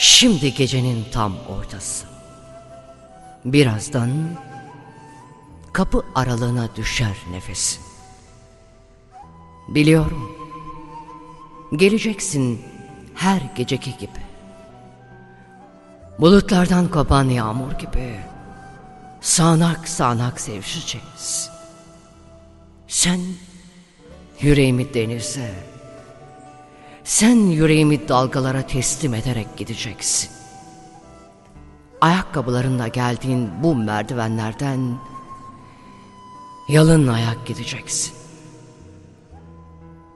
Şimdi gecenin tam ortası. Birazdan kapı aralığına düşer nefesin. Biliyorum. Geleceksin her geceki gibi. Bulutlardan kopan yağmur gibi sağanak sağanak sevişeceğiz. Sen yüreğimi denize, sen yüreğimi dalgalara teslim ederek gideceksin. Ayakkabılarında geldiğin bu merdivenlerden yalın ayak gideceksin.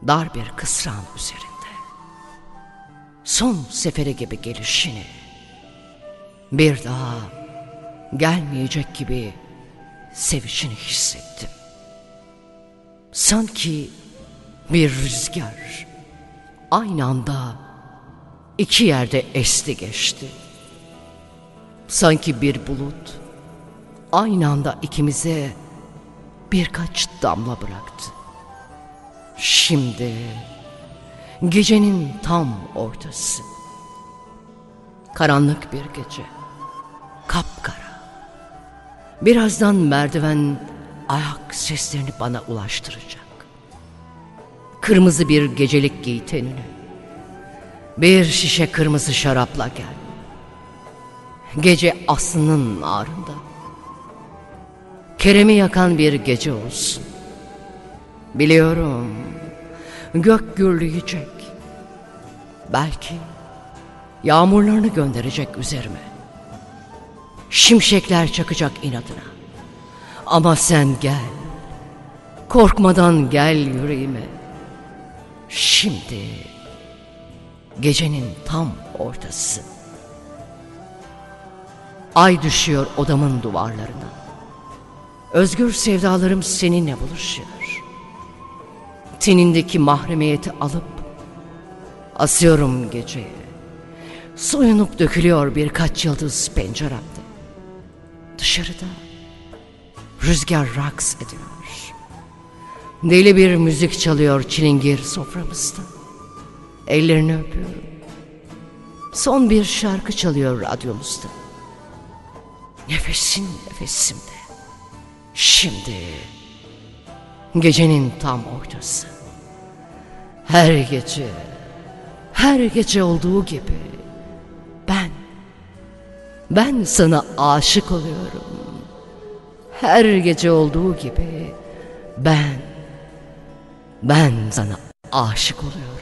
Dar bir kısran üzerinde. Son seferi gibi gelişini bir daha gelmeyecek gibi sevişini hissettim. Sanki bir rüzgar aynı anda iki yerde esti geçti. Sanki bir bulut aynı anda ikimize birkaç damla bıraktı. Şimdi gecenin tam ortası. Karanlık bir gece. Kapkara. Birazdan merdiven ayak seslerini bana ulaştıracak. Kırmızı bir gecelik giy. Bir şişe kırmızı şarapla gel. Gece aslının ağrında. Kerem'i yakan bir gece olsun. Biliyorum. Gök gürleyecek. Belki yağmurlarını gönderecek üzerime. Şimşekler çakacak inadına. Ama sen gel. Korkmadan gel yüreğime. Şimdi gecenin tam ortası. Ay düşüyor odamın duvarlarına. Özgür sevdalarım seninle buluşuyor. Tenindeki mahremiyeti alıp asıyorum geceye. Soyunup dökülüyor birkaç yıldız penceremde. Dışarıda rüzgar raks ediyor. Deli bir müzik çalıyor çilingir soframızda. Ellerini öpüyorum. Son bir şarkı çalıyor radyomuzda. Nefesin nefesimde. Şimdi gecenin tam ortası. Her gece, her gece olduğu gibi ben, ben sana aşık oluyorum. Her gece olduğu gibi ben, ben sana aşık oluyorum.